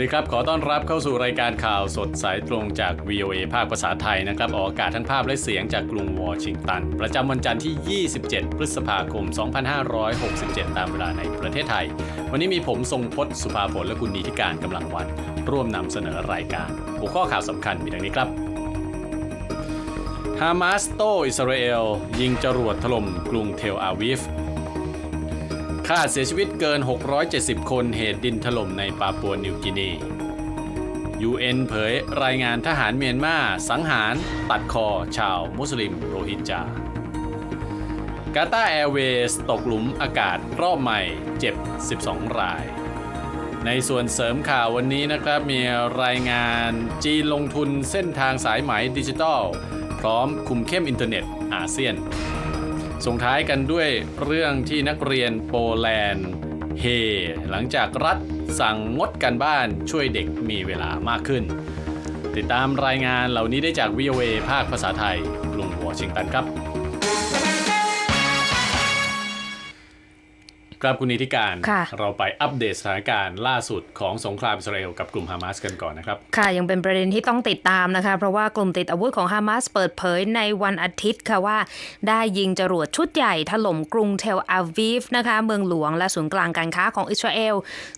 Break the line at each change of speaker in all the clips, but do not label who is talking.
สดีครับ ขอต้อนรับเข้าสู่รายการข่าวสดสายตรงจาก VOA ภาคภาษาไทยนะครับ ออกอากาศทั้งภาพและเสียงจากกรุงวอชิงตัน ประจำวันจันทร์ที่ 27 พฤษภาคม 2567 ตามเวลาในประเทศไทย วันนี้มีผมทรงพศสุภาผลและคุณนีธิการกำลังวัน ร่วมนำเสนอรายการ หัวข้อข่าวสำคัญมีดังนี้ครับฮามาสโตอิสราเอลยิงจรวดถล่มกรุงเทลอาวิฟ ค่าเสียชีวิตเกิน 670 คนเหตุดินถล่มในปาปัวนิวกินี UN เผยรายงานทหารเมียนมาสังหารตัดคอชาวมุสลิมโรฮิงญากาตาแอร์เวย์ตกหลุมอากาศรอบใหม่เจ็บ 12 ราย ในส่วนเสริมข่าววันนี้นะครับมีรายงานจีนลงทุนเส้นทางสายไหมดิจิทัล พร้อมคุมเข้มอินเทอร์เน็ตอาเซียน ส่งท้ายกันด้วยเรื่องที่นักเรียนโปแลนด์เฮหลังจากรัฐสั่งงดการบ้านช่วยเด็กมีเวลามากขึ้น ติดตามรายงานเหล่านี้ได้จาก VOA ภาคภาษาไทยกรุงวอชิงตันครับ ครับคุณนิติการ
ค่ะ
เราไปอัปเดตสถานการณ์ล่าสุดของสงครามอิสราเอลกับกลุ่มฮามาสกันก่อนนะครับ
ค่ะ ยังเป็นประเด็นที่ต้องติดตามนะคะ เพราะว่ากลุ่มติดอาวุธของฮามาสเปิดเผยในวันอาทิตย์ค่ะว่า ได้ยิงจรวดชุดใหญ่ถล่มกรุงเทลอาวีฟนะคะ เมืองหลวงและศูนย์กลางการค้าของอิสราเอล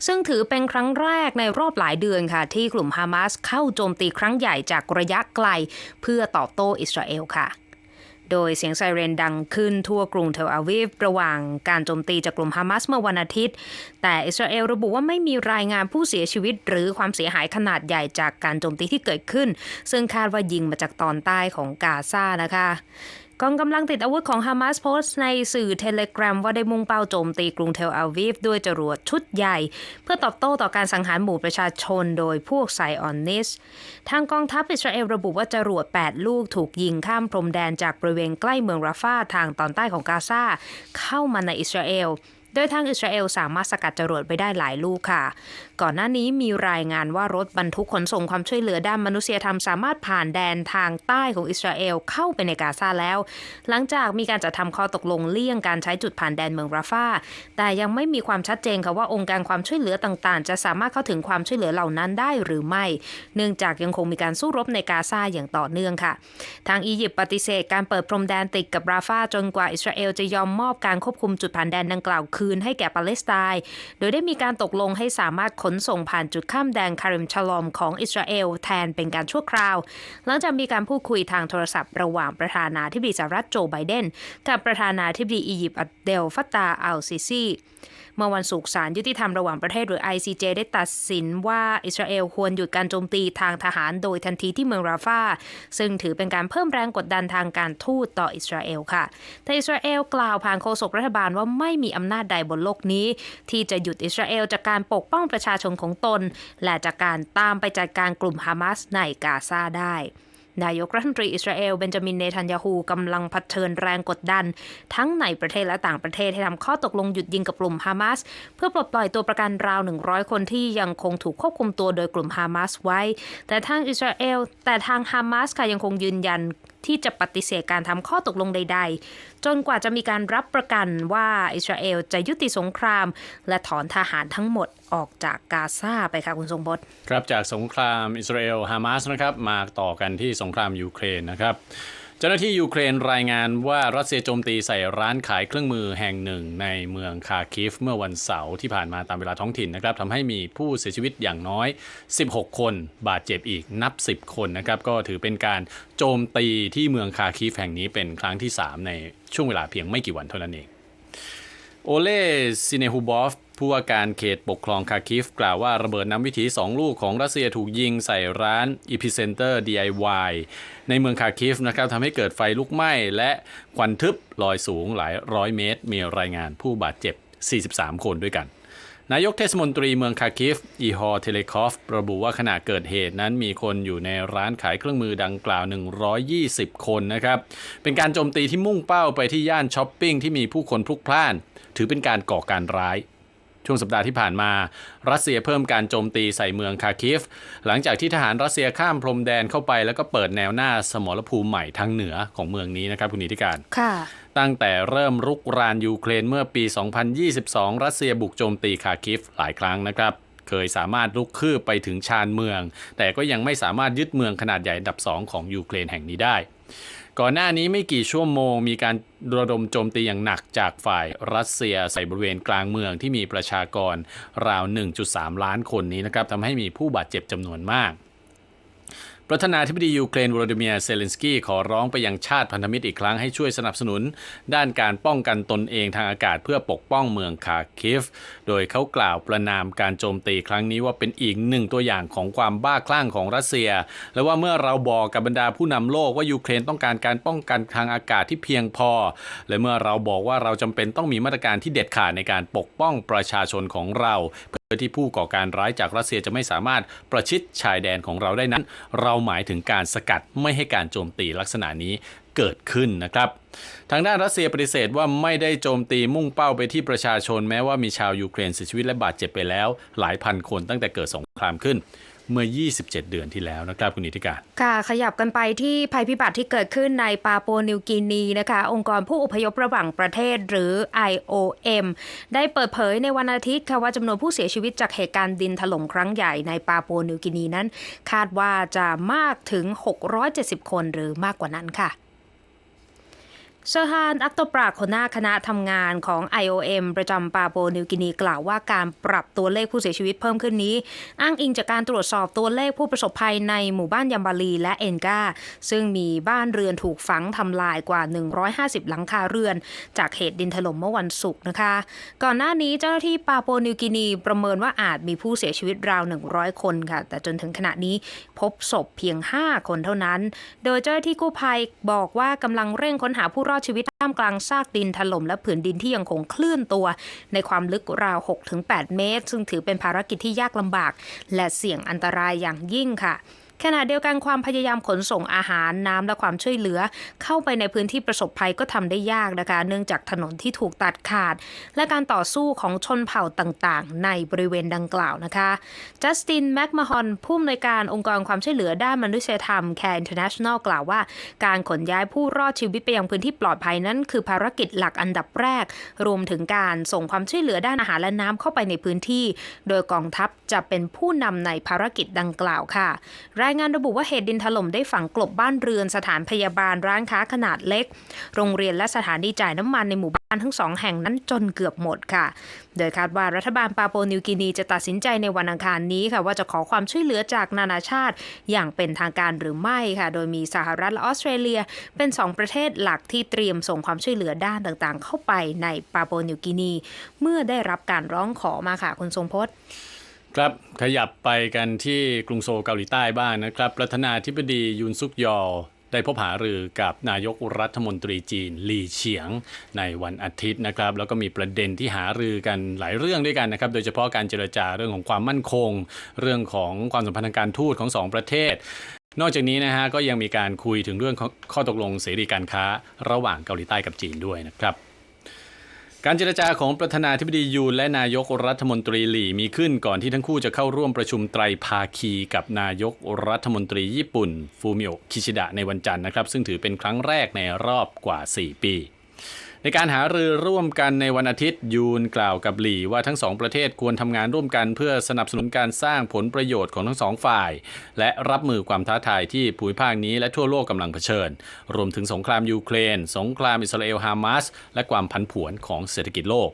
ซึ่งถือเป็นครั้งแรกในรอบหลายเดือนค่ะ ที่กลุ่มฮามาสเข้าโจมตีครั้งใหญ่จากระยะไกล เพื่อตอบโต้อิสราเอลค่ะ โดยเสียงไซเรนดังขึ้นทั่วกรุงเทลอาวีฟระหว่างการโจมตีจากกลุ่มฮามาสเมื่อวันอาทิตย์ แต่อิสราเอลระบุว่าไม่มีรายงานผู้เสียชีวิต หรือความเสียหายขนาดใหญ่จากการโจมตีที่เกิดขึ้น ซึ่งคาดว่ายิงมาจากตอนใต้ของกาซานะคะ กองกำลังติดอาวุธของฮามาสโพสต์ในสื่อเทเลกราฟว่าได้มุ่งเป้าโจมตีกรุงเทลอาวีฟด้วยจรวดชุดใหญ่ เพื่อตอบโต้ต่อการสังหารหมู่ประชาชนโดยพวกไซออนนิส ทางกองทัพอิสราเอลระบุว่าจรวด 8 ลูกถูกยิงข้ามพรมแดนจากบริเวณใกล้เมืองราฟาทางตอนใต้ของกาซาเข้ามาในอิสราเอล โดยทางอิสราเอลสามารถสกัดจรวดไปได้หลายลูกค่ะ ก่อนหน้านี้มีรายงานว่ารถบรรทุกขนส่งความช่วยเหลือด้านมนุษยธรรมสามารถผ่านแดนทางใต้ของอิสราเอลเข้าไปในกาซาแล้ว หลังจากมีการจัดทำข้อตกลงเลี่ยงการใช้จุดผ่านแดนเมืองราฟาแต่ยังไม่มีความชัดเจนค่ะว่าองค์การความช่วยเหลือต่างๆ จะสามารถเข้าถึงความช่วยเหลือเหล่านั้นได้หรือไม่ เนื่องจากยังคงมีการสู้รบในกาซาอย่างต่อเนื่องค่ะ ทางอียิปต์ปฏิเสธการเปิดพรมแดนติดกับราฟาจนกว่าอิสราเอลจะยอมมอบการควบคุมจุดผ่านแดนดังกล่าวคืืนให้แก่ปาเลสไตน์ โดยได้มีการตกลงให้สามารถขนส่งผ่านจุดข้ามแดนคาริมชลอมของอิสราเอลแทนเป็นการชั่วคราว หลังจากมีการพูดคุยทางโทรศัพท์ระหว่างประธานาธิบดีสหรัฐโจไบเดนกับประธานาธิบดีอียิปต์อับเดลฟัตตาอัลซิซี เมื่อวันศุกร์ศาลยุติธรรมระหว่างประเทศหรือ ICJ ได้ตัดสินว่าอิสราเอลควรหยุดการโจมตีทางทหารโดยทันทีที่เมืองราฟาซึ่งถือเป็นการเพิ่มแรงกดดันทางการทูตต่ออิสราเอลค่ะ แต่อิสราเอลกล่าวผ่านโฆษกรัฐบาลว่าไม่มีอำนาจใดบนโลกนี้ ที่จะหยุดอิสราเอลจากการปกป้องประชาชนของตน และจากการตามไปจัดการกลุ่มฮามาสในกาซาได้ นายกรัฐมนตรีอิสราเอลเบนจามินเนทันยาฮูกำลังเผชิญแรงกดดัน ทั้งในประเทศและต่างประเทศให้ทำข้อตกลงหยุดยิงกับกลุ่มฮามาสเพื่อปลดปล่อยตัวประกันราว 100 คนที่ยังคงถูกควบคุมตัวโดยกลุ่มฮามาสไว้ แต่ทางอิสราเอลแต่ทางฮามาสค่ะยังคงยืนยัน ที่จะปฏิเสธการทำข้อตกลงใด ๆ จนกว่าจะมีการรับประกันว่าอิสราเอลจะยุติสงคราม และถอนทหารทั้งหมดออกจากกาซาไปค่ะคุณทรงบด
ครับจากสงครามอิสราเอลฮามาสนะครับมาต่อกันที่สงครามยูเครนนะครับ จ้าหน้าที่ยูเครนรายงานว่ารัสเซียโจมตีใส่ร้านขายเครื่องมือแห่งหนึ่งในเมืองคาคิฟเมื่อวันเสาร์ที่ผ่านมาตามเวลาท้องถิ่นนะครับทำให้มีผู้เสียชีวิตอย่างน้อย 16 คน บาดเจ็บอีกนับ 10 คนนะครับก็ถือเป็นการโจมตีที่เมืองคาคิฟแห่งนี้เป็นครั้งที่ 3 ในช่วงเวลาเพียงไม่กี่วันเท่านั้นเองโอเล่ซิเนฮูบอฟ ผู้ว่าการเขตปกครองคาคิฟกล่าวว่าระเบิดน้ำวิถี 2 ลูกของรัสเซียถูกยิงใส่ร้าน Epicenter DIY ในเมืองคาคิฟนะครับทำให้เกิดไฟลุกไหม้และควันทึบลอยสูงหลายร้อยเมตร มีรายงานผู้บาดเจ็บ 43 คนด้วยกันนายกเทศมนตรีเมืองคาคิฟ อีฮอร์เทเลคอฟ ระบุว่าขณะเกิดเหตุนั้นมีคนอยู่ในร้านขายเครื่องมือดังกล่าว 120 คนนะครับ เป็นการโจมตีที่มุ่งเป้าไปที่ย่านช้อปปิ้งที่มีผู้คนพลุกพล่าน ถือเป็นการก่อการร้าย ช่วงสัปดาห์ที่ผ่านมา รัสเซียเพิ่มการโจมตีใส่เมืองคาคิฟ หลังจากที่ทหารรัสเซียข้ามพรมแดนเข้าไปแล้วก็เปิดแนวหน้าสมรภูมิใหม่ทางเหนือของเมืองนี้นะครับคุณนิติการ
ค่ะ
ตั้งแต่เริ่มรุกรานยูเครนเมื่อปี 2022 รัสเซียบุกโจมตีคาคิฟหลายครั้งนะครับเคยสามารถลุกคืบไปถึงชานเมือง แต่ก็ยังไม่สามารถยึดเมืองขนาดใหญ่อันดับสองของยูเครนแห่งนี้ได้ ก่อนหน้านี้ไม่กี่ชั่วโมงมีการระดมโจมตีอย่างหนักจากฝ่ายรัสเซียใส่บริเวณกลางเมืองที่มีประชากรราว 1.3 ล้านคนนี้นะครับทำให้มีผู้บาดเจ็บจำนวนมาก ประธานาธิบดียูเครนวลาดิเมียร์เซเลนสกี้ขอร้องไปยังชาติพันธมิตรอีกครั้งให้ช่วยสนับสนุน ด้านการป้องกันตนเองทางอากาศเพื่อปกป้องเมืองคาคิฟ โดยเขากล่าวประนามการโจมตีครั้งนี้ว่าเป็นอีกหนึ่งตัวอย่างของความบ้าคลั่งของรัสเซีย และว่าเมื่อเราบอกกับบรรดาผู้นำโลกว่ายูเครนต้องการการป้องกันทางอากาศที่เพียงพอ และเมื่อเราบอกว่าเราจำเป็นต้องมีมาตรการที่เด็ดขาดในการปกป้องประชาชนของเรา ที่ผู้ก่อการร้ายจากรัสเซียจะไม่สามารถประชิดชายแดนของเราได้นั้น เราหมายถึงการสกัดไม่ให้การโจมตีลักษณะนี้เกิดขึ้นนะครับ ทางด้านรัสเซียปฏิเสธว่าไม่ได้โจมตีมุ่งเป้าไปที่ประชาชนแม้ว่ามีชาวยูเครนเสียชีวิตและบาดเจ็บไปแล้ว หลายพันคนตั้งแต่เกิดสงครามขึ้น เมื่อ 27 เดือนที่แล้วนะครับคุณนิติการ
ค่ะ ขยับกันไปที่ภัยพิบัติที่เกิดขึ้นในปาปัวนิวกินีนะคะ องค์กรผู้อพยพระหว่างประเทศหรือ IOM ได้เปิดเผยในวันอาทิตย์ค่ะว่าจำนวนผู้เสียชีวิตจากเหตุการณ์ดินถล่มครั้งใหญ่ในปาปัวนิวกินีนั้น คาดว่าจะมากถึง 670 คนหรือมากกว่านั้นค่ะ เซฮานอักโตปราคนาคณะทำงานของ IOM ประจำปาโปนิวกินีกล่าวว่าการปรับตัวเลขผู้เสียชีวิตเพิ่มขึ้นนี้ อ้างอิงจากการตรวจสอบตัวเลขผู้ประสบภัยในหมู่บ้านยัมบาลีและเอนกาซึ่งมีบ้านเรือนถูกฝังทำลายกว่า 150 หลังคาเรือน จากเหตุดินถล่มเมื่อวันศุกร์นะคะ ก่อนหน้านี้เจ้าหน้าที่ปาโปนิวกินีประเมินว่าอาจมีผู้เสียชีวิตราว 100 คนค่ะ แต่จนถึงขณะนี้พบศพเพียง 5 คนเท่านั้น โดยเจ้าหน้าที่กู้ภัยบอกว่ากำลังเร่งค้นหาผู้อดชีวิตท่ามกลางซากดินถล่มและผืนดินที่ยังคงเคลื่อนตัว ในความลึกราว 6-8 เมตร ซึ่งถือเป็นภารกิจที่ยากลำบาก และเสี่ยงอันตรายอย่างยิ่งค่ะ ขณะเดียวกันความพยายามขนส่งอาหารน้ำและความช่วยเหลือ เข้าไปในพื้นที่ประสบภัยก็ทำได้ยากนะคะ เนื่องจากถนนที่ถูกตัดขาด และการต่อสู้ของชนเผ่าต่างๆ ในบริเวณดังกล่าวนะคะจัสตินแมคมาฮอนผู้อำนวยการองค์กรความช่วยเหลือด้านมนุษยธรรม Care International กล่าวว่า การขนย้ายผู้รอดชีวิตไปยังพื้นที่ปลอดภัยนั้น คือภารกิจหลักอันดับแรก รวมถึงการส่งความช่วยเหลือด้านอาหารและน้ำเข้าไปในพื้นที่ โดยกองทัพจะเป็นผู้นำในภารกิจดังกล่าวค่ะรายายงานระบุว่าเหตุดินถล่มได้ฝังกลบบ้านเรือน สถานพยาบาลร้านค้าขนาดเล็ก โรงเรียนและสถานีจ่ายน้ำมันในหมู่บ้านทั้งสองแห่งนั้นจนเกือบหมดค่ะ โดยคาดว่ารัฐบาลปาโปนิวกินีจะตัดสินใจในวันอังคารนี้ค่ะ ว่าจะขอความช่วยเหลือจากนานาชาติอย่างเป็นทางการหรือไม่ค่ะ โดยมีสหรัฐและออสเตรเลีย เป็นสองประเทศหลักที่เตรียมส่งความช่วยเหลือด้านต่างๆ เข้าไปในปาโปนิวกินี เมื่อได้รับการร้องขอมาค่ะคุณทรงพจน์
ครับขยับไปกันที่กรุงโซลเกาหลีใต้บ้างนะครับ ประธานาธิบดียุนซุกยอลได้พบหารือกับนายกรัฐมนตรีจีนหลี่เฉียงในวันอาทิตย์นะครับ แล้วก็มีประเด็นที่หารือกันหลายเรื่องด้วยกันนะครับ โดยเฉพาะการเจรจาเรื่องของความมั่นคง เรื่องของความสัมพันธ์ทางการทูตของสองประเทศนอกจากนี้นะฮะก็ยังมีการคุยถึงเรื่องข้อตกลงเสรีการค้าระหว่างเกาหลีใต้กับจีนด้วยนะครับ การเจรจาของประธานาธิบดียูนและนายกรัฐมนตรีหลี่มีขึ้นก่อนที่ทั้งคู่จะเข้าร่วมประชุมไตรภาคีกับนายกรัฐมนตรีญี่ปุ่น ฟูมิโอะคิชิดะในวันจันทร์นะครับ ซึ่งถือเป็นครั้งแรกในรอบกว่า 4 ปี ในการหารือร่วมกันในวันอาทิตย์ยูนกล่าวกับหลี่ว่าทั้งสองประเทศควรทำงานร่วมกันเพื่อสนับสนุนการสร้างผลประโยชน์ของทั้งสองฝ่าย และรับมือความท้าทายที่ภูมิภาคนี้และทั่วโลกกำลังเผชิญ รวมถึงสงครามยูเครน สงครามอิสราเอลฮามาสและความผันผวนของเศรษฐกิจโลก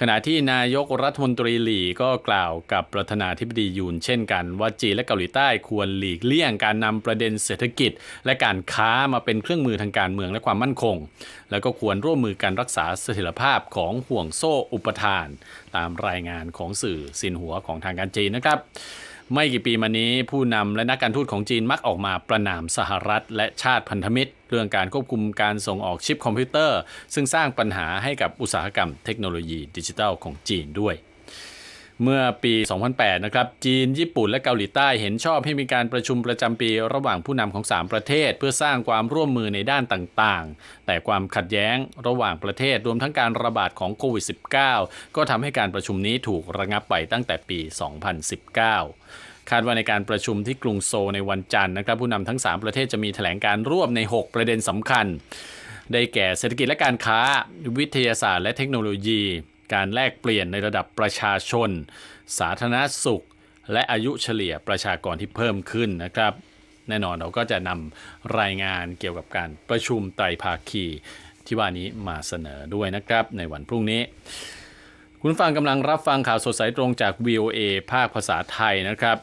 ขณะที่นายกรัฐมนตรีหลี่ก็กล่าวกับประธานาธิบดียูนเช่นกันว่าจีนและเกาหลีใต้ควรหลีกเลี่ยงการนำประเด็นเศรษฐกิจ และการค้ามาเป็นเครื่องมือทางการเมืองและความมั่นคง แล้วก็ควรร่วมมือกันรักษาเสถียรภาพของห่วงโซ่อุปทาน ตามรายงานของสื่อสินหัวของทางการจีนนะครับไม่กี่ปีมานี้ผู้นำและนักการทูตของจีนมักออกมาประนามสหรัฐและชาติพันธมิตร เรื่องการควบคุมการส่งออกชิปคอมพิวเตอร์ ซึ่งสร้างปัญหาให้กับอุตสาหกรรมเทคโนโลยีดิจิทัลของจีนด้วยเมื่อปี 2008 นะครับ จีน ญี่ปุ่น และเกาหลีใต้เห็นชอบให้มีการประชุมประจำปีระหว่างผู้นำของ 3 ประเทศ เพื่อสร้างความร่วมมือในด้านต่างๆ แต่ความขัดแย้งระหว่างประเทศรวมทั้งการระบาดของโควิด -19 ก็ทำให้การประชุมนี้ถูกระงับไปตั้งแต่ปี 2019 คาดว่าในการประชุมที่กรุงโซลในวันจันทร์นะครับผู้นำทั้ง 3 ประเทศจะมีแถลงการร่วมใน 6 ประเด็นสำคัญ ได้แก่เศรษฐกิจและการค้า วิทยาศาสตร์และเทคโนโลยี การแลกเปลี่ยนในระดับประชาชน สาธารณสุข และอายุเฉลี่ยประชากรที่เพิ่มขึ้นนะครับ แน่นอนเราก็จะนำรายงานเกี่ยวกับการประชุมไตรภาคีที่ว่านี้มาเสนอด้วยนะครับในวันพรุ่งนี้ คุณฟังกำลังรับฟังข่าวสดสายตรงจาก VOA ภาคภาษาไทยนะครับ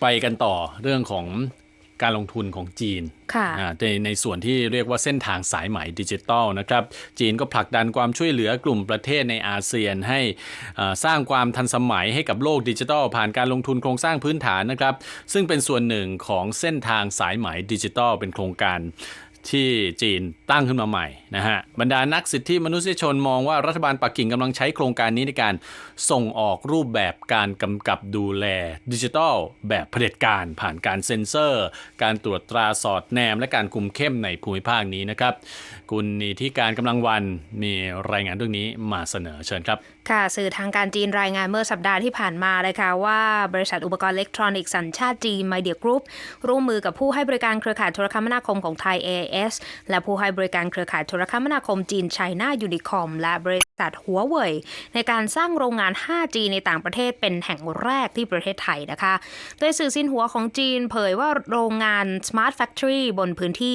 ไปกันต่อเรื่องของการลงทุนของจีน
ค่ะ
อ่าในในส่วนที่เรียกว่าเส้นทางสายไหมดิจิตอลนะครับ จีนก็ผลักดันความช่วยเหลือกลุ่มประเทศในอาเซียนให้อ่าสร้างความทันสมัยให้กับโลกดิจิทัลผ่านการลงทุนโครงสร้างพื้นฐานนะครับ ซึ่งเป็นส่วนหนึ่งของเส้นทางสายไหมดิจิตอลเป็นโครงการ ที่จีนตั้งขึ้นมาใหม่นะฮะบรรดานักสิทธิมนุษยชนมองว่ารัฐบาลปักกิ่งกำลังใช้โครงการนี้ในการส่งออกรูปแบบการกำกับดูแลดิจิทัล แบบเผด็จการผ่านการเซ็นเซอร์ การตรวจตราสอดแนม และการคุมเข้มในภูมิภาคนี้นะครับคุณนีที่การกำลังวันมีรายงานเรื่องนี้มาเสนอเชิญครับ
ค่ะ สื่อทางการจีนรายงานเมื่อสัปดาห์ที่ผ่านมาเลยค่ะว่าบริษัทอุปกรณ์อิเล็กทรอนิกส์สัญชาติจีนไมเดียกรุ๊ปร่วมมือกับผู้ให้บริการเครือข่ายโทรคมนาคมของไทย AIS และผู้ให้บริการเครือข่ายโทรคมนาคมจีนไชน่ายูนิคอมและบริ ษัทหัวเว่ยในการสร้างโรงงาน 5G ในต่างประเทศเป็นแห่งแรกที่ประเทศไทยนะคะ โดยสื่อซินหัวของจีนเผยว่าโรงงาน Smart Factory บนพื้นที่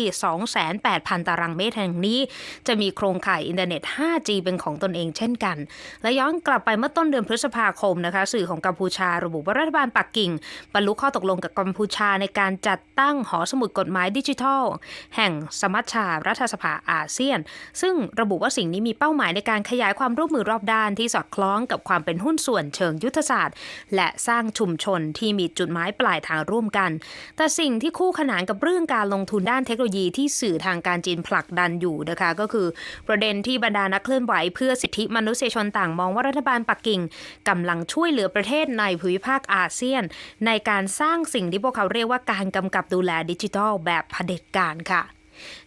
28,000 ตารางเมตรแห่งนี้ จะมีโครงข่ายอินเทอร์เน็ต 5G เป็นของตนเองเช่นกัน และย้อนกลับไปเมื่อต้นเดือนพฤษภาคมนะคะ สื่อของกัมพูชาระบุว่ารัฐบาลปักกิ่ง บรรลุข้อตกลงกับกัมพูชาในการจัดตั้งหอสมุดกฎหมายดิจิทัล แห่งสมัชชารัฐสภาอาเซียน ซึ่งระบุว่าสิ่งนี้มีเป้าหมายในการขยายความร่วมมือรอบด้านที่สอดคล้องกับความเป็นหุ้นส่วนเชิงยุทธศาสตร์ และสร้างชุมชนที่มีจุดหมายปลายทางร่วมกัน แต่สิ่งที่คู่ขนานกับเรื่องการลงทุนด้านเทคโนโลยีที่สื่อทางการจีนผลักดันอยู่นะคะก็คือ ประเด็นที่บรรดานักเคลื่อนไหวเพื่อสิทธิมนุษยชนต่างมองว่ารัฐบาลปักกิ่งกำลังช่วยเหลือประเทศในภูมิภาคอาเซียน ในการสร้างสิ่งที่พวกเขาเรียกว่าการกำกับดูแลดิจิทัลแบบเผด็จการค่ะ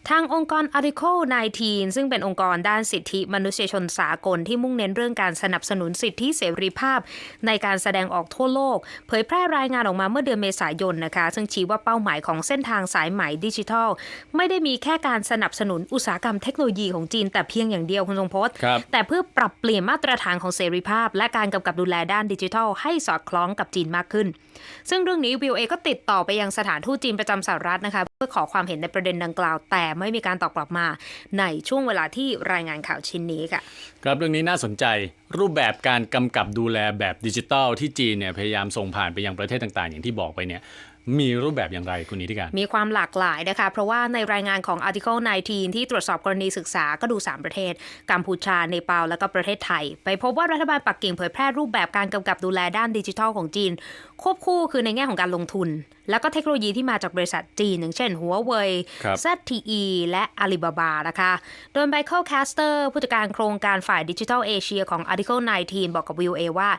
ทางองค์กร Article 19 ซึ่งเป็นองค์กรด้านสิทธิมนุษยชนสากลที่มุ่งเน้นเรื่องการสนับสนุนสิทธิเสรีภาพ ในการแสดงออกทั่วโลก เผยแพร่รายงานออกมาเมื่อเดือนเมษายนนะคะ ซึ่งชี้ว่าเป้าหมายของเส้นทางสายไหมดิจิทัล ไม่ได้มีแค่การสนับสนุนอุตสาหกรรมเทคโนโลยีของจีนแต่เพียงอย่างเดียวคุณทรงพจน์
ครับ
แต่เพื่อปรับเปลี่ยนมาตรฐานของเสรีภาพ และการกำกับดูแลด้านดิจิทัล ให้สอดคล้องกับจีนมากขึ้น ซึ่งเรื่องนี้วิวเอก็ติดต่อไปยังสถานทูตจีนประจำสหรัฐนะคะเพื่อขอความเห็นในประเด็นดังกล่าวแต่ไม่มีการตอบกลับมาในช่วงเวลาที่รายงานข่าวชิ้นนี้ค่ะ
ครับเรื่องนี้น่าสนใจรูปแบบการกำกับดูแลแบบดิจิทัลที่จีนเนี่ยพยายามส่งผ่านไปยังประเทศต่างๆ อย่างที่บอกไปเนี่ยมีรูปแบบอย่างไรคุณนิติการ
มีความหลากหลายนะคะ เพราะว่าในรายงานของ Article 19 ที่ตรวจสอบกรณีศึกษาก็ดู 3 ประเทศ กัมพูชา เนปาล และก็ประเทศไทย ไปพบว่ารัฐบาลปักกิ่งเผยแพร่รูปแบบการกำกับดูแลด้านดิจิทัลของจีน ควบคู่คือในแง่ของการลงทุนแล้วก็เทคโนโลยีที่มาจากบริษัทจีนอย่างเช่นหัวเว่ย
ครับ
ZTE และ Alibaba นะคะ โดยไ i เคิลแคสเตอร์ผู้จัดการโครงการฝ่ายดิจิทัลเอเชียของ Article 19 บอกกับ VOA ว่า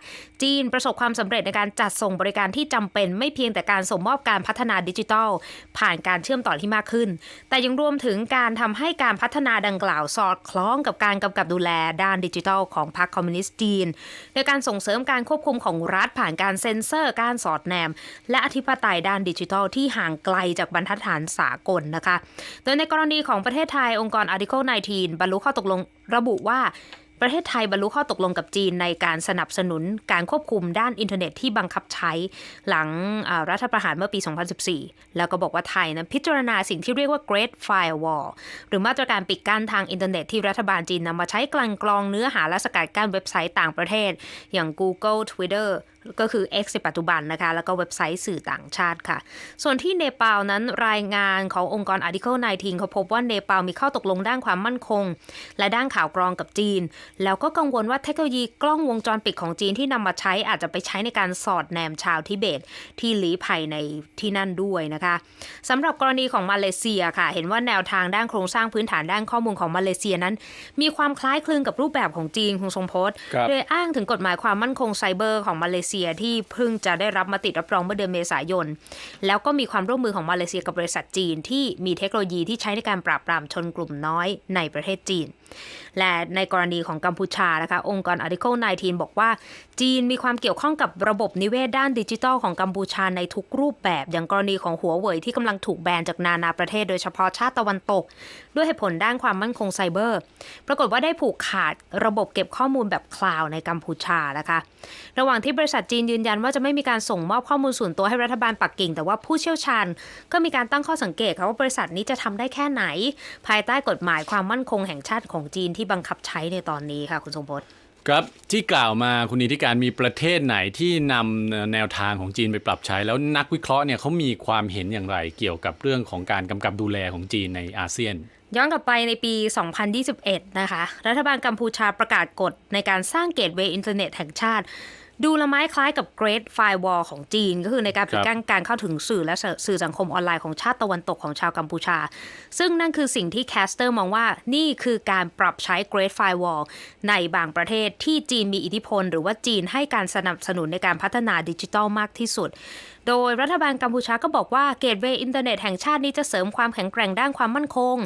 จีนประสบความสำเร็จในการจัดส่งบริการที่จำเป็นไม่เพียงแต่การส่งมอบการพัฒนาดิจิทัล ผ่านการเชื่อมต่อที่มากขึ้น แต่ยังรวมถึงการทำให้การพัฒนาดังกล่าวสอดคล้องกับการกำกับดูแลด้านดิจิทัลของพรรคคอมมิวนิสต์จีนโดยการส่งเสริมการควบคุมของรัฐผ่านการเซ็นเซอร์ การสอดแนม และอธิปไตยด้านดิจิทัลที่ห่างไกลจากบรรทัดฐานสากลนะคะ โดยในกรณีของประเทศไทยองค์กร Article 19 บรรลุข้อตกลงระบุว่าประเทศไทยบรรลุข้อตกลงกับจีนในการสนับสนุนการควบคุมด้านอินเทอร์เน็ตที่บังคับใช้หลังรัฐประหารเมื่อปี 2014 แล้วก็บอกว่าไทยนะพิจารณาสิ่งที่เรียกว่า Great Firewall หรือมาตรการปิดกั้นทางอินเทอร์เน็ตที่รัฐบาลจีนนำมาใช้กลั่นกรองเนื้อหาและสกัดกั้นเว็บไซต์ต่างประเทศ อย่าง Google Twitter ก็คือ X ในปัจจุบันนะคะ แล้วก็เว็บไซต์สื่อต่างชาติค่ะ ส่วนที่เนปาลนั้นรายงานขององค์กร Article 19 เขาพบว่าเนปาลมีข้อตกลงด้านความมั่นคง และด้านข่าวกรองกับจีน แล้วก็กังวลว่าเทคโนโลยีกล้องวงจรปิดของจีนที่นำมาใช้อาจจะไปใช้ในการสอดแนมชาวทิเบต ที่ลี้ภัยในที่นั่นด้วยนะคะสำหรับกรณีของมาเลเซียค่ะ เห็นว่าแนวทางด้านโครงสร้างพื้นฐานด้านข้อมูลของมาเลเซียนั้น มีความคล้ายคลึงกับรูปแบบของจีนคุณทรงพจน์
ครับ
โดยอ้างถึงกฎหมายความมั่นคงไซเบอร์ของมาเลเซียที่เพิ่งจะได้รับมาติดรับรองเมื่อเดือนเมษายน แล้วก็มีความร่วมมือของมาเลเซียกับบริษัทจีน ที่มีเทคโนโลยีที่ใช้ในการปราบปรามชนกลุ่มน้อยในประเทศจีน และในกรณีของกัมพูชานะคะ องค์กร Article 19 บอกว่า จีนมีความเกี่ยวข้องกับระบบนิเวศด้านดิจิทัลของกัมพูชาในทุกรูปแบบ อย่างกรณีของหัวเว่ยที่กำลังถูกแบนจากนานาประเทศโดยเฉพาะชาติตะวันตก ด้วยเหตุผลด้านความมั่นคงไซเบอร์ ปรากฏว่าได้ผูกขาดระบบเก็บข้อมูลแบบคลาวในกัมพูชานะคะ ระหว่างที่บริษัทจีนยืนยันว่าจะไม่มีการส่งมอบข้อมูลส่วนตัวให้รัฐบาลปักกิ่ง แต่ว่าผู้เชี่ยวชาญ ก็มีการตั้งข้อสังเกตค่ะว่าบริษัทนี้จะทำได้แค่ไหน ภายใต้กฎหมายความมั่นคงแห่งชาติของจีนที่บังคับใช้ในตอนนี้ค่ะ คุณทรงพจน์
ครับที่กล่าวมาคุณนิติการมีประเทศไหนที่นำแนวทางของจีนไปปรับใช้ แล้วนักวิเคราะห์เนี่ยเขามีความเห็นอย่างไรเกี่ยวกับเรื่องของการกำกับดูแลของจีนในอาเซียน
ย้อนกลับไปในปี 2021 นะคะ รัฐบาลกัมพูชาประกาศกฎในการสร้างเกตเวย์อินเทอร์เน็ตแห่งชาติ ดูละไม้คล้ายกับ Great Firewall ของจีน ก็คือในการปิดกั้นการเข้าถึงสื่อและสื่อสังคมออนไลน์ของชาติตะวันตกของชาวกัมพูชา ซึ่งนั่นคือสิ่งที่แคสเตอร์มองว่านี่คือการปรับใช้ Great Firewall ในบางประเทศที่จีนมีอิทธิพล หรือว่าจีนให้การสนับสนุนในการพัฒนาดิจิทัลมากที่สุดโดยรัฐบาลกัมพูชาก็บอกว่าเกตเวย์อินเทอร์เน็ตแห่งชาตินี้จะเสริมความแข็งแกร่งด้านความมั่นคง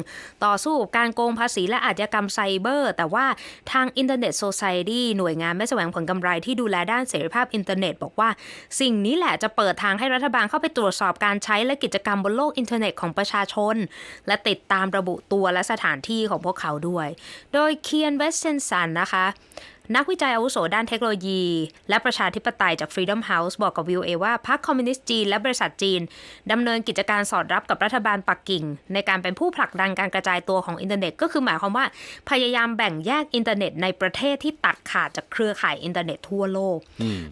ต่อสู้การโกงภาษีและอาชญากรรมไซเบอร์ แต่ว่าทางอินเทอร์เน็ตโซซ i ตี้หน่วยงานไม่แสวงผลกำไรที่ดูแลด้านเสรีภาพอินเทอร์เน็ต บอกว่า สิ่งนี้แหละจะเปิดทางให้รัฐบาลเข้าไปตรวจสอบการใช้และกิจกรรมบนโลกอินเทอร์เน็ตของประชาชน และติดตามระบุตัวและสถานที่ของพวกเขาด้วย โดยเคียนเวสเซนสันนะคะ นักวิจัยอาวุโสด้านเทคโนโลยี และประชาธิปไตยจาก Freedom House บอกกับ VOA ว่าพรรคคอมมิวนิสต์จีนและบริษัทจีนดำเนินกิจการสอดรับกับรัฐบาลปักกิ่ง ในการเป็นผู้ผลักดันการกระจายตัวของอินเทอร์เน็ต ก็คือหมายความว่าพยายามแบ่งแยกอินเทอร์เน็ตในประเทศที่ตัดขาดจากเครือข่ายอินเทอร์เน็ตทั่วโลก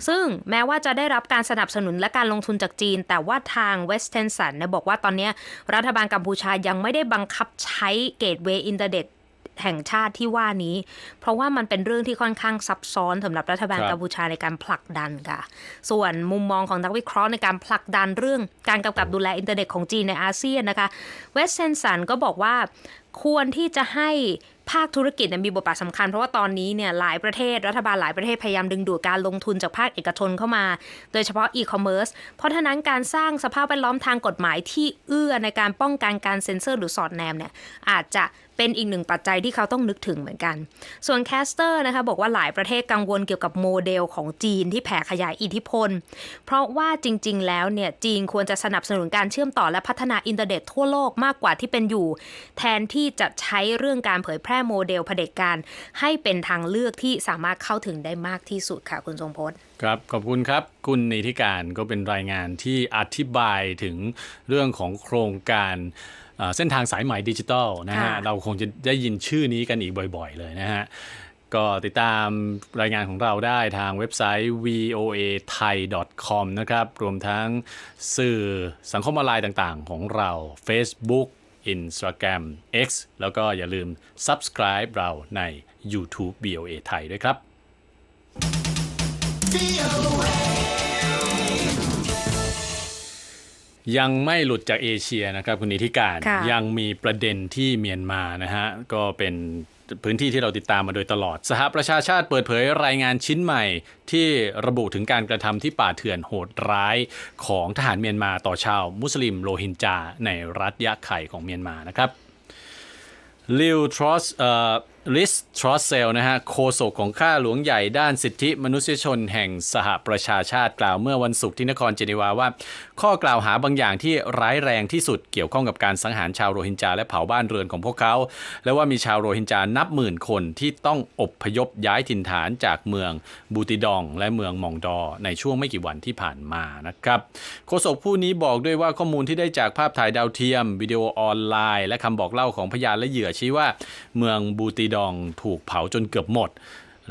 ซึ่งแม้ว่าจะได้รับการสนับสนุนและการลงทุนจากจีน แต่ว่าทางเวสเทนสันบอกว่าตอนนี้รัฐบาลกัมพูชายังไม่ได้บังคับใช้เกตเวย์อินเทอร์เน็ต แห่งชาติที่ว่านี้ เพราะว่ามันเป็นเรื่องที่ค่อนข้างซับซ้อนสำหรับรัฐบาล
ครับ
กัมพูชาในการผลักดันค่ะ ส่วนมุมมองของนักวิเคราะห์ในการผลักดันเรื่องการกำกับดูแลอินเทอร์เน็ตของจีนในอาเซียนนะคะเวสเซนสันก็บอกว่าควรที่จะให้ภาคธุรกิจเนี่ยมีบทบาทสำคัญ เพราะว่าตอนนี้เนี่ยหลายประเทศรัฐบาลหลายประเทศพยายามดึงดูดการลงทุนจากภาคเอกชนเข้ามา โดยเฉพาะอีคอมเมิร์ซเพราะฉะนั้นการสร้างสภาพแวดล้อมทางกฎหมายที่เอื้อในการป้องกันการเซ็นเซอร์หรือสอดแนมเนี่ยอาจจะ เป็นอีกหนึ่งปัจจัยที่เขาต้องนึกถึงเหมือนกัน ส่วนแคสเตอร์นะคะบอกว่าหลายประเทศกังวลเกี่ยวกับโมเดลของจีนที่แผ่ขยายอิทธิพล เพราะว่าจริง ๆ แล้วเนี่ยจีนควรจะสนับสนุนการเชื่อมต่อและพัฒนาอินเทอร์เน็ตทั่วโลกมากกว่าที่เป็นอยู่ แทนที่จะใช้เรื่องการเผยแพร่โมเดลเผด็จการ ให้เป็นทางเลือกที่สามารถเข้าถึงได้มากที่สุดค่ะคุณทรงพจน์
ครับขอบคุณครับ คุณนิติการก็เป็นรายงานที่อธิบายถึงเรื่องของโครงการ เอ่อเส้นทางสายใหม่ดิจิทัลนะฮะ
ค่ะ
เราคงจะได้ยินชื่อนี้กันอีกบ่อย ๆ เลยนะฮะก็ติดตามรายงานของเราได้ทางเว็บไซต์ voa thai com นะครับรวมทั้งสื่อสังคมออนไลน์ต่างๆ ของเรา Facebook Instagram X แล้วก็อย่าลืม subscribe เราใน YouTube voa thai ด้วยครับ ยังไม่หลุดจากเอเชียนะครับคุณนิธิการ
ค่ะ
ยังมีประเด็นที่เมียนมานะฮะก็เป็นพื้นที่ที่เราติดตามมาโดยตลอด สหประชาชาติเปิดเผยรายงานชิ้นใหม่ ที่ระบุถึงการกระทำที่ป่าเถื่อนโหดร้ายของทหารเมียนมาต่อชาว มุสลิมโรฮิงญาในรัฐยะไข่ของเมียนมานะครับลิวทรอสเอ่อ ลิสทรอสเซลนะฮะโฆษกของข้าหลวงใหญ่ด้านสิทธิมนุษยชนแห่งสหประชาชาติกล่าวเมื่อวันศุกร์ที่นครเจนีวาว่า ข้อกล่าวหาบางอย่างที่ร้ายแรงที่สุดเกี่ยวข้องกับการสังหารชาวโรฮิงญาและเผาบ้านเรือนของพวกเขา และว่ามีชาวโรฮิงญานับหมื่นคนที่ต้องอบพยพย้ายถิ่นฐานจากเมืองบูติดอง และเมืองมองดอ ในช่วงไม่กี่วันที่ผ่านมานะครับโฆษกผู้นี้บอกด้วยว่าข้อมูลที่ได้จากภาพถ่ายดาวเทียมวิดีโอออนไลน์ และคำบอกเล่าของพยานและเหยื่อชี้ว่าเมืองบูติดองถูกเผาจนเกือบหมด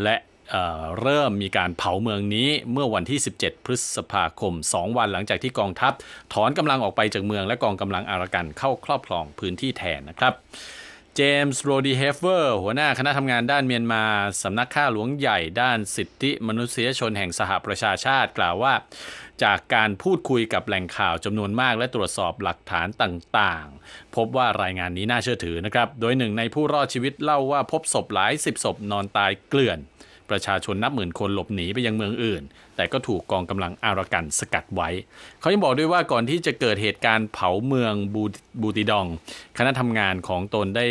และเเริ่มมีการเผาเมืองนี้เมื่อวันที่ 17 พฤษภาคม 2 วันหลังจากที่กองทัพ ถอนกำลังออกไปจากเมืองและกองกำลังอารักันเข้าครอบครองพื้นที่แทนนะครับเจมส์โรดีเฮฟเวอร์หัวหน้าคณะทำงานด้านเมียนมาสำนักข้าหลวงใหญ่ด้านสิทธิมนุษยชนแห่งสหประชาชาติกล่าวว่า จากการพูดคุยกับแหล่งข่าวจำนวนมากและตรวจสอบหลักฐานต่างๆ พบว่ารายงานนี้น่าเชื่อถือนะครับ โดยหนึ่งในผู้รอดชีวิตเล่าว่าพบศพหลายสิบศพนอนตายเกลื่อน ประชาชนนับหมื่นคนหลบหนีไปยังเมืองอื่น แต่ก็ถูกกองกำลังอารกันสกัดไว้ เขายังบอกด้วยว่าก่อนที่จะเกิดเหตุการณ์เผาเมืองบูบูติดอง คณะทำงานของตนได้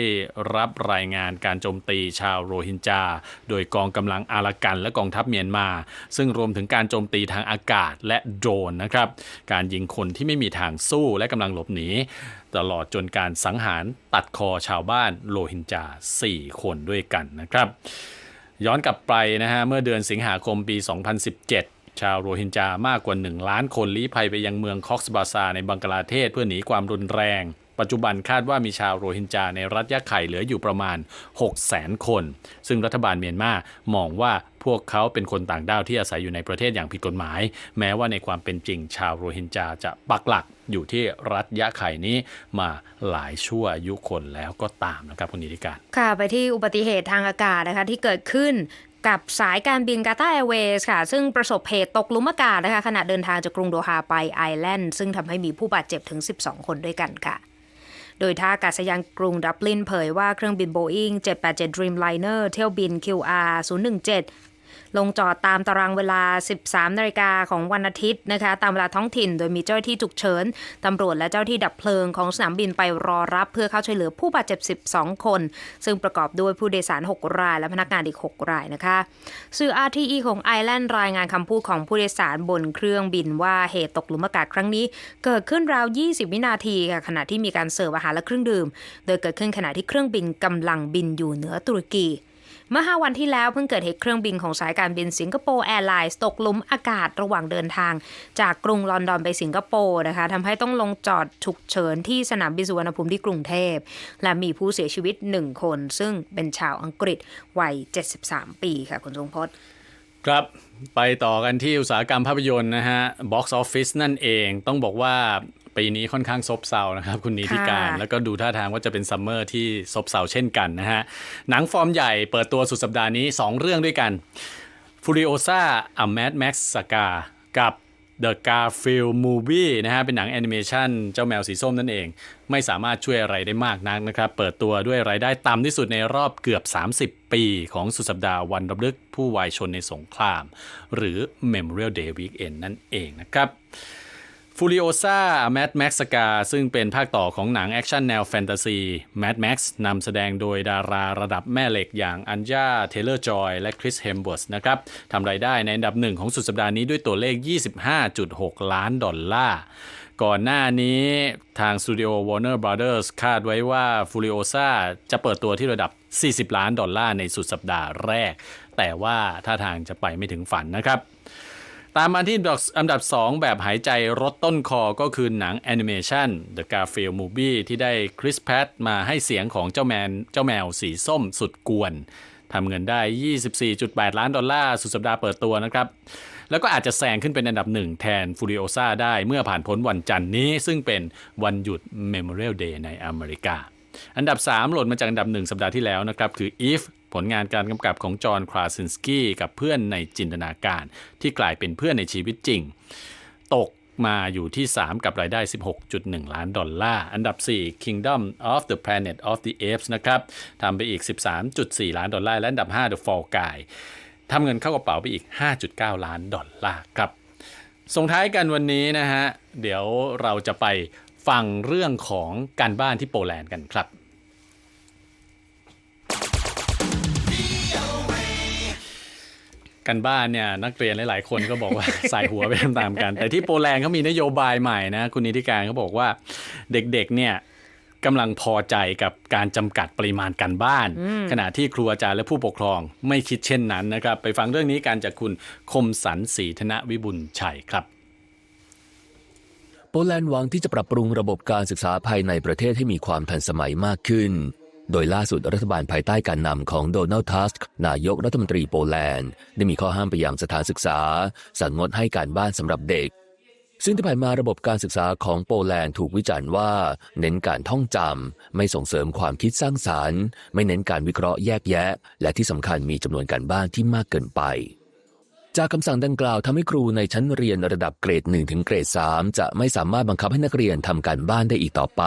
รับรายงานการโจมตีชาวโรฮิงญาโดยกองกำลังอารกันและกองทัพเมียนมา ซึ่งรวมถึงการโจมตีทางอากาศและโดรนนะครับ การยิงคนที่ไม่มีทางสู้และกำลังหลบหนีตลอดจนการสังหารตัดคอชาวบ้านโรฮิงญา4 คนด้วยกันนะครับ ย้อนกลับไปนะฮะเมื่อเดือนสิงหาคมปี 2017 ชาวโรฮิงญามากกว่า 1 ล้านคนลี้ภัยไปยังเมืองคอกซบาซาในบังกลาเทศเพื่อหนีความรุนแรง ปัจจุบันคาดว่ามีชาวโรฮิงญาในรัฐยะไข่เหลืออยู่ประมาณ 600,000 คน ซึ่งรัฐบาลเมียนมามองว่า พวกเขาเป็นคนต่างด้าวที่อาศัยอยู่ในประเทศอย่างผิดกฎหมาย แม้ว่าในความเป็นจริงชาวโรฮิงญาจะปักหลักอยู่ที่รัฐยะไข่นี้มาหลายชั่วอายุคนแล้วก็ตามนะครับคุณนิติการ
ค่ะ ไปที่อุบัติเหตุทางอากาศนะคะที่เกิดขึ้นกับสายการบินกาตาร์แอร์เวย์ค่ะ ซึ่งประสบเหตุตกลุมอากาศนะคะขณะเดินทางจากกรุงโดฮาไปไอร์แลนด์ ซึ่งทำให้มีผู้บาดเจ็บถึง 12 คนด้วยกันค่ะ โดยท่าอากาศยานกรุงดับลินเผยว่าเครื่องบินโบอิง787 Dreamliner เที่ยวบิน QR 017 ลงจอดตามตารางเวลา 13นาฬิกาของวันอาทิตย์นะคะ ตามเวลาท้องถิ่น โดยมีเจ้าหน้าที่ฉุกเฉินตำรวจและเจ้าหน้าที่ดับเพลิงของสนามบินไปรอรับเพื่อเข้าช่วยเหลือผู้บาดเจ็บ 12 คน ซึ่งประกอบด้วยผู้โดยสาร 6 ราย และพนักงานอีก 6 รายนะคะสื่อ RTE ของไอร์แลนด์รายงานคำพูดของผู้โดยสารบนเครื่องบินว่าเหตุตกหลุมอากาศครั้งนี้ เกิดขึ้นราว 20 วินาทีค่ะขณะที่มีการเสิร์ฟอาหารและเครื่องดื่ม โดยเกิดขึ้นขณะที่เครื่องบินกำลังบินอยู่เหนือตุรกี เมื่อ 5 วันที่แล้วเพิ่งเกิดเหตุเครื่องบินของสายการบินสิงคโปร์แอร์ไลน์ตกหลุมอากาศระหว่างเดินทาง จากกรุงลอนดอนไปสิงคโปร์นะคะทำให้ต้องลงจอดฉุกเฉินที่สนามบินสุวรรณภูมิที่กรุงเทพ และมีผู้เสียชีวิต 1 คน ซึ่งเป็นชาวอังกฤษวัย 73 ปีค่ะคุณทรงพจน์
ครับไปต่อกันที่อุตสาหกรรมภาพยนตร์นะฮะ Box Office นั่นเองต้องบอกว่า ปีนี้ค่อนข้างซบเซานะครับ คุณนิติการ
ค่ะ
แล้วก็ดูท่าทางว่าจะเป็นซัมเมอร์ที่ซบเซาเช่นกันนะฮะ หนังฟอร์มใหญ่เปิดตัวสุดสัปดาห์นี้ 2 เรื่องด้วยกัน Furiosa A Mad Max Saga กับ The Garfield Movie นะฮะ เป็นหนังแอนิเมชันเจ้าแมวสีส้มนั่นเอง ไม่สามารถช่วยอะไรได้มากนักนะครับ เปิดตัวด้วยรายได้ต่ำที่สุดในรอบเกือบ 30 ปี ของสุดสัปดาห์วันรำลึกผู้วายชนในสงคราม หรือ Memorial Day Weekend นั่นเองนะครับ ฟูริโอซาแมดแม็กซ์กาซึ่งเป็นภาคต่อของหนังแอคชั่นแนวแฟนตาซีแมดแม็กซ์นำแสดงโดยดาราระดับแม่เหล็กอย่างอันจาเทเลอร์จอยและคริสเฮมเบ o สนะครับทำรายได้ในอันดับหนึ่งของสุดสัปดาห์นี้ด้วยตัวเลข 25.6 ล้านดอลลาร์ก่อนหน้านี้ทางสตูดิโอ Warner Brothers คาดไว้ว่า Furiosa จะเปิดตัวที่ระดับ 40 ล้านดอลลาร์ในสุดสัปดาห์แรก แต่ว่าท่าทางจะไปไม่ถึงฝันนะครับ ตามมาที่อันดับ 2 แบบหายใจรถต้นคอก็คือหนังแอนิเมชัน The Garfield Movie ที่ได้คริสแพทมาให้เสียงของเจ้าแมนเจ้าแมวสีส้มสุดกวนทำเงินได้ 24.8 ล้านดอลลาร์ สุดสัปดาห์เปิดตัวนะครับ แล้วก็อาจจะแซงขึ้นเป็นอันดับหนึ่งแทน Furiosa ได้เมื่อผ่านพ้นวันจันทร์นี้ ซึ่งเป็นวันหยุด Memorial Day ในอเมริกา อันดับ 3 หล่นมาจากอันดับ 1 สัปดาห์ที่แล้วนะครับ คือ If ผลงานการกำกับของจอห์นคราซินสกี้กับเพื่อนในจินตนาการ ที่กลายเป็นเพื่อนในชีวิตจริง ตกมาอยู่ที่ 3 กับรายได้ 16.1 ล้านดอลลาร์ อันดับ 4 Kingdom of the Planet of the Apes นะครับทำไปอีก 13.4 ล้านดอลลาร์ และอันดับ 5 The Fall Guy ทำเงินเข้ากระเป๋าไปอีก 5.9 ล้านดอลลาร์ครับ ส่งท้ายกันวันนี้นะฮะ เดี๋ยวเราจะไปฟังเรื่องของการบ้านที่โปแลนด์กันครับ กันบ้านเนี่ยนักเรียนหลาย ๆ คนก็บอกว่าใส่หัวไปตามๆกัน แต่ที่โปแลนด์เขามีนโยบายใหม่นะคุณนิติการเขาบอกว่าเด็ก ๆ เนี่ยกำลังพอใจกับการจำกัดปริมาณการบ้าน ขณะที่ครูอาจารย์และผู้ปกครองไม่คิดเช่นนั้นนะครับ ไปฟังเรื่องนี้กันจากคุณคมสันศรีธนวิบุญชัยครับ
โปแลนด์หวังที่จะปรับปรุงระบบการศึกษาภายในประเทศให้มีความทันสมัยมากขึ้น โดยล่าสุดรัฐบาลภายใต้การนำของโดนัลด์ ทัสก์นายกรัฐมนตรีโปแลนด์ ได้มีข้อห้ามไปยังสถานศึกษา สั่งงดให้การบ้านสำหรับเด็ก ซึ่งที่ผ่านมาระบบการศึกษาของโปแลนด์ถูกวิจารณ์ว่า เน้นการท่องจำไม่ส่งเสริมความคิดสร้างสารรค์ ไม่เน้นการวิเคราะห์แยกแยะ และที่สำคัญมีจำนวนการบ้านที่มากเกินไป จากคำสั่งดังกล่าวทำให้ครูในชั้นเรียนระดับเกรด1ถึงเกรด 3 จะไม่สามารถบังคับให้นักเรียนทำการบ้านได้อีกต่อไป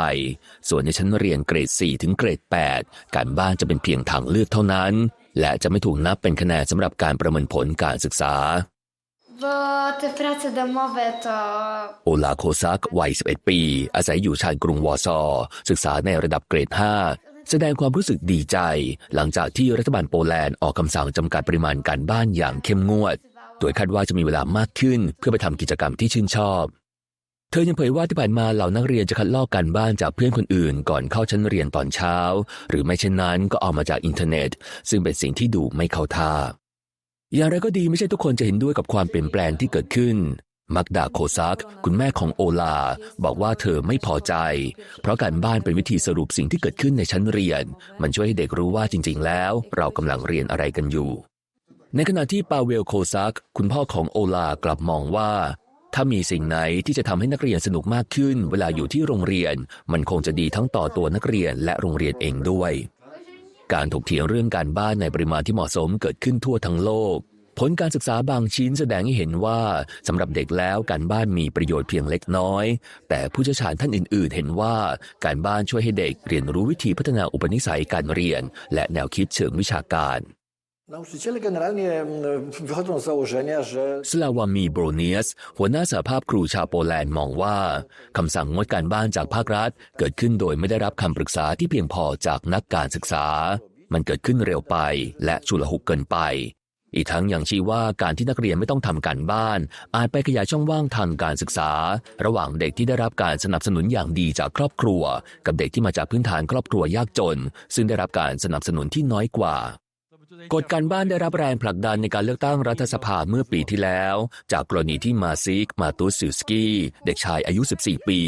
ส่วนในชั้นเรียนเกรด 4 ถึงเกรด 8 การบ้านจะเป็นเพียงทางเลือกเท่านั้น และจะไม่ถูกนับเป็นคะแนนสำหรับการประเมินผลการศึกษา
Bo te prace domowe to
โอลาโคซักวัย 11 ปี อาศัยอยู่ชานกรุงวอร์ซอ ศึกษาในระดับเกรด 5แสดงความรู้สึกดีใจ หลังจากที่รัฐบาลโปแลนด์ออกคำสั่งจำกัดปริมาณการบ้านอย่างเข้มงวด โดยคาดว่าจะมีเวลามากขึ้นเพื่อไปทำกิจกรรมที่ชื่นชอบ เธอยังเผยว่าที่ผ่านมาเหล่านักเรียนจะคัดลอกการบ้านจากเพื่อนคนอื่น ก่อนเข้าชั้นเรียนตอนเช้า หรือไม่เช่นนั้นก็เอามาจากอินเทอร์เน็ต ซึ่งเป็นสิ่งที่ดูไม่เข้าท่า อย่างไรก็ดีไม่ใช่ทุกคนจะเห็นด้วยกับความเปลี่ยนแปลงที่เกิดขึ้นมักดาโคซัก คุณแม่ของโอลา บอกว่าเธอไม่พอใจ เพราะการบ้านเป็นวิธีสรุปสิ่งที่เกิดขึ้นในชั้นเรียน มันช่วยให้เด็กรู้ว่าจริง ๆ แล้ว เรากำลังเรียนอะไรกันอยู่ ในขณะที่ปาเวลโคซัก คุณพ่อของโอลากลับมองว่า ถ้ามีสิ่งไหนที่จะทำให้นักเรียนสนุกมากขึ้น เวลาอยู่ที่โรงเรียน มันคงจะดีทั้งต่อตัวนักเรียนและโรงเรียนเองด้วย การถกเถียงเรื่องการบ้านในปริมาณที่เหมาะสมเกิดขึ้นทั่วทั้งโลก ผลการศึกษาบางชิ้นแสดงให้เห็นว่าสำหรับเด็กแล้วการบ้านมีประโยชน์เพียงเล็กน้อย แต่ผู้เชี่ยวชาญท่านอื่น ๆ เห็นว่าการบ้านช่วยให้เด็กเรียนรู้วิธีพัฒนาอุปนิสัยการเรียน และแนวคิดเชิงวิชาการ
Nauczyciele generalnie wychodzą z założenia, że
สลาวามีบรเนียส หัวหน้าสหภาพครูชาวโปแลนด์มองว่า คำสั่งงดการบ้านจากภาครัฐ เกิดขึ้นโดยไม่ได้รับคำปรึกษาที่เพียงพอจากนักการศึกษา มันเกิดขึ้นเร็วไปและชุลหุกเกินไป อีกทั้งยังชี้ว่าการที่นักเรียนไม่ต้องทำการบ้าน อาจไปขยายช่องว่างทางการศึกษา ระหว่างเด็กที่ได้รับการสนับสนุนอย่างดีจากครอบครัว กับเด็กที่มาจากพื้นฐานครอบครัวยากจน ซึ่งได้รับการสนับสนุนที่น้อยกว่า กฎการบ้านได้รับแรงผลักดันในการเลือกตั้งรัฐสภาเมื่อปีที่แล้ว จากกรณีที่มาซิกมาตุสซิลสกี้เด็กชายอายุ 14 ปี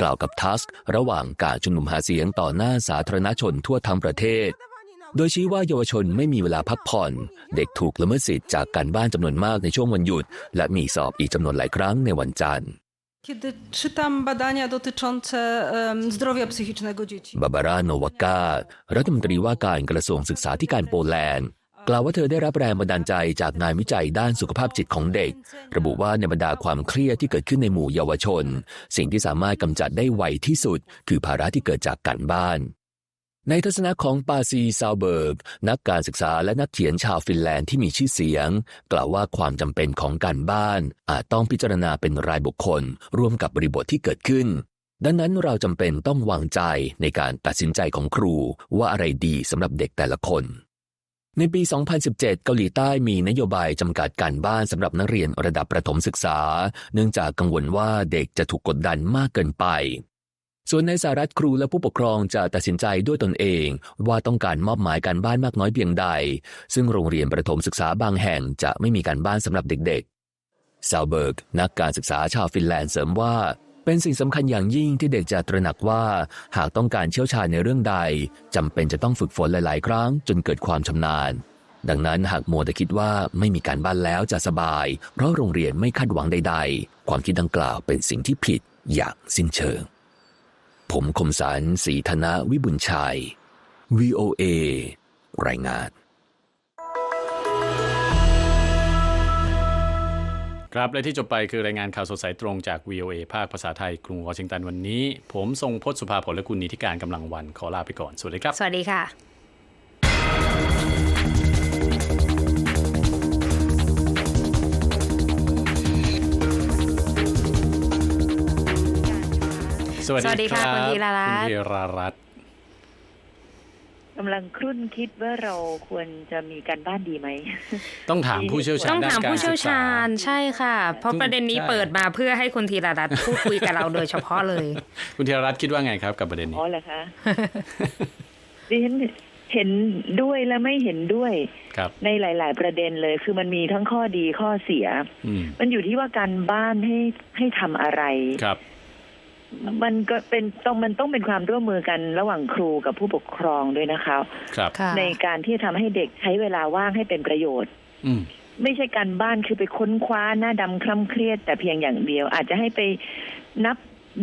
กล่าวกับทัสระหว่างการชุมนุมหาเสียงต่อหน้าสาธารณชนทั่วทั้งประเทศ โดยชี้ว่าเยาวชนไม่มีเวลาพักผ่อน เด็กถูกละเมิดสิทธิ์จากการบ้านจำนวนมากในช่วงวันหยุด และมีสอบอีกจำนวนหลายครั้งในวันจันทร์
Kiedy czytam badania dotyczące um, zdrowia psychicznego dzieci,
บาบาร่าโนวาการัฐมนตรีว่าการกระทรวงศึกษาธิการโปแลนด์ กล่าวว่าเธอได้รับแรงบันดาลใจจากงานวิจัยด้านสุขภาพจิตของเด็ก ระบุว่าในบรรดาความเครียดที่เกิดขึ้นในหมู่เยาวชน สิ่งที่สามารถกำจัดได้ไวที่สุด คือภาระที่เกิดจากการบ้าน ในทัศนะของปาซีซาวเบิร์ก นักการศึกษาและนักเขียนชาวฟินแลนด์ที่มีชื่อเสียง กล่าวว่าความจำเป็นของการบ้าน อาจต้องพิจารณาเป็นรายบุคคล ร่วมกับบริบทที่เกิดขึ้น ดังนั้นเราจำเป็นต้องวางใจในการตัดสินใจของครูว่าอะไรดีสำหรับเด็กแต่ละคน ในปี 2017 เกาหลีใต้มีนโยบายจำกัดการบ้านสำหรับนักเรียนระดับประถมศึกษา เนื่องจากกังวลว่าเด็กจะถูกกดดันมากเกินไป ส่วนในสหรัฐครูและผู้ปกครองจะตัดสินใจด้วยตนเอง ว่าต้องการมอบหมายการบ้านมากน้อยเพียงใด ซึ่งโรงเรียนประถมศึกษาบางแห่งจะไม่มีการบ้านสำหรับเด็กๆซาวเบิร์กนักการศึกษาชาวฟินแลนด์เสริมว่าเป็นสิ่งสำคัญอย่างยิ่งที่เด็กจะตระหนักว่าหากต้องการเชี่ยวชาญในเรื่องใดจำเป็นจะต้องฝึกฝนหลาย ๆ ครั้งจนเกิดความชำนาญ ดังนั้นหากมัวแต่คิดว่าไม่มีการบ้านแล้วจะสบาย เพราะโรงเรียนไม่คาดหวังใด ๆ ความคิดดังกล่าวเป็นสิ่งที่ผิดอย่างสิ้นเชิง ผมคมสารสีธนะวิบุญชัย VOA รายงาน
ครับและที่จบไปคือรายงานข่าวสดสายตรงจาก VOA ภาคภาษาไทยกรุงวอชิงตันวันนี้ ผมทรงพจน์สุภาผลและคุณนิติการกำลังวันขอลาไปก่อน สวัสดีครับ
สวัสดีค่ะ
วัส
สวัสดี
ดีค
ค่ะ
รับ
คุณธีรรัตน์
คุณธีรรัตน์
กำลังครุ่นคิดว่าเราควรจะมีการบ้านดีไหม
ต้องถามผู้เชี่ยวชาญ
ต้อง
ด้าน
ถาม
การ
ผู้เชี่ยว
ศึกษ
ชาญใช่ค่ะ เพราะประเด็นนี้
ใช่
เปิดมาเพื่อให้คุณธีรรัตน์พูดคุยกับเราโดยเฉพาะเลย
คุณธีรรัตน์คิดว่าไงครับกับประเด็นนี้
อ๋อเหรอคะดิฉันเห็นด้วยและไม่เห็นด้วย
ครับ
ในหลาย ๆ ประเด็นเลย คือมันมีทั้งข้อดีข้อเสีย
อืม
มันอยู่ที่ว่าการบ้านให้ให้ทำอะไร
ครับ
มันก็เป็นต้องมันต้องเป็นความร่วมมือกันระหว่างครูกับผู้ปกครองด้วยนะคะ
ครับ
ค่ะ
ในการที่จะทำให้เด็กใช้เวลาว่างให้เป็นประโยชน์
อืม
ไม่ใช่การบ้านคือไปค้นคว้าหน้าดำคล่ำเครียด แต่เพียงอย่างเดียว อาจจะให้ไปนับ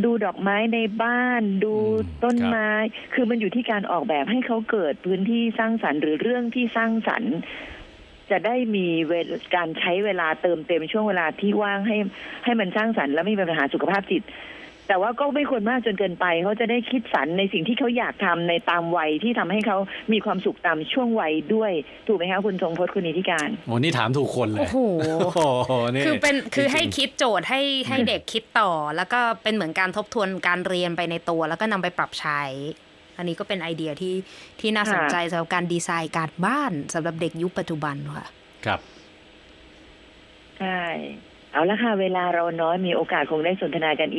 ดูดอกไม้ในบ้าน ดู
อืม
ต้นไม้ คือมันอยู่ที่การออกแบบให้เขาเกิดพื้นที่สร้างสรรค์หรือเรื่องที่สร้างสรรค์จะได้มีเวลการใช้เวลาเติมเต็มช่วงเวลาที่ว่างให้ให้มันสร้างสรรค์และไม่มีปัญหาสุขภาพจิต แต่ว่าก็ไม่ควรมากจนเกินไปเขาจะได้คิดสรรในสิ่งที่เขาอยากทำในตามวัยที่ทำให้เขามีความสุขตามช่วงวัยด้วยถูกไหมคะคุณทรงพจน์คุณนิติการ
โอ้นี่ถามถูกคนเลย
โอ้โห
โอ้โหนี่
คือเป็นคือให้
จริงๆ
คิดโจทย์ให้ให้เด็กคิดต่อ แล้วก็เป็นเหมือนการทบทวนการเรียนไปในตัว แล้วก็นำไปปรับใช้ อันนี้ก็เป็นไอเดียที่ที่น่าสนใจสำหรับการดีไซน์การบ้านสำหรับเด็กยุคปัจจุบันค่ะ
ครับ
ใช่เอาละค่ะ เวลาเราน้อยมีโอกาสคงได้สนทนากันอีก